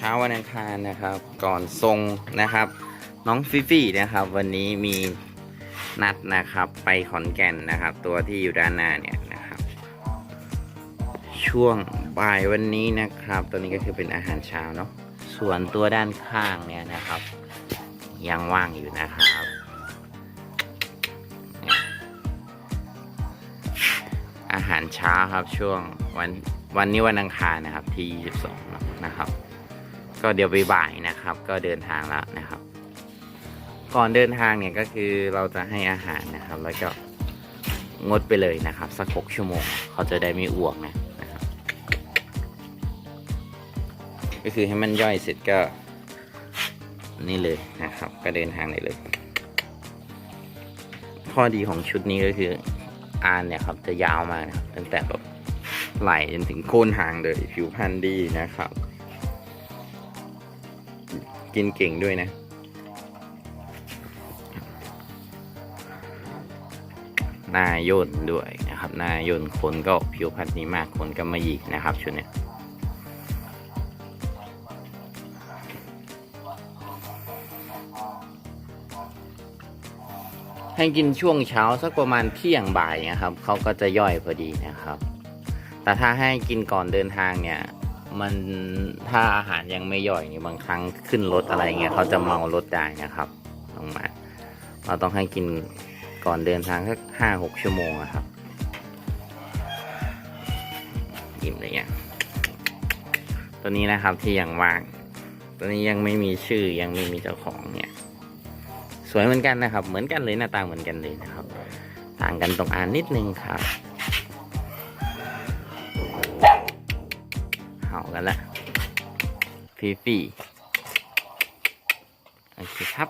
เช้าวันอังคารนะครับ ก่อนทรงนะครับ น้องฟิฟี่นะครับ วันนี้มีนัดนะครับไปขอนแก่นนะครับ ตัวที่อยู่ด้านหน้าเนี่ยนะครับ ช่วงบ่ายวันนี้นะครับ ตัวนี้ก็คือเป็นอาหารเช้าเนาะส่วนตัวด้านข้างเนี่ยนะครับ ยังว่างอยู่นะครับอาหารเช้าครับช่วงวันวันนี้วันอังคารนะครับที่ 22นะครับ ก็เดี๋ยวบ่ายนะครับ ก็เดินทางแล้วนะครับ ก่อนเดินทางเนี่ยก็คือเราจะให้อาหารนะครับ แล้วก็งดไปเลยนะครับ สักหกชั่วโมง เขาจะได้ไม่อ้วกนะนะครับ ก็คือให้มันย่อยเสร็จก็นี่เลยนะครับ ก็เดินทางได้เลย ข้อดีของชุดนี้ก็คืออานเนี่ยครับจะยาวมากนะครับตั้งแต่แบบไหลจนถึงโคนหางเลยผิวพรรณดีนะครับ กินเก่งด้วยนะ หน้าย่นด้วยนะครับ หน้าย่นขนก็ผิวพรรณดีมากขนก็มาหยิกนะครับชุดนี้ให้กินช่วงเช้าสักประมาณเที่ยงบ่ายนะครับเขาก็จะย่อยพอดีนะครับ แต่ถ้าให้กินก่อนเดินทางเนี่ย มันถ้าอาหารยังไม่ย่อยเนี่ยบางครั้งขึ้นรถอะไรเงี้ยเขาจะเมารถได้นะครับลงมาเราต้องให้กินก่อนเดินทางสักห้าหกชั่วโมงอะครับอิ่มเลยเนี่ยตัวนี้นะครับที่ยังว่าง ตัวนี้ยังไม่มีชื่อยังไม่มีเจ้าของเนี่ยสวยเหมือนกันนะครับ เหมือนกันเลยหน้าตาเหมือนกันเลยนะครับ ต่างกันตรงอ่านนิดนึงครับ เห่ากันละฟีฟีโอเคครับ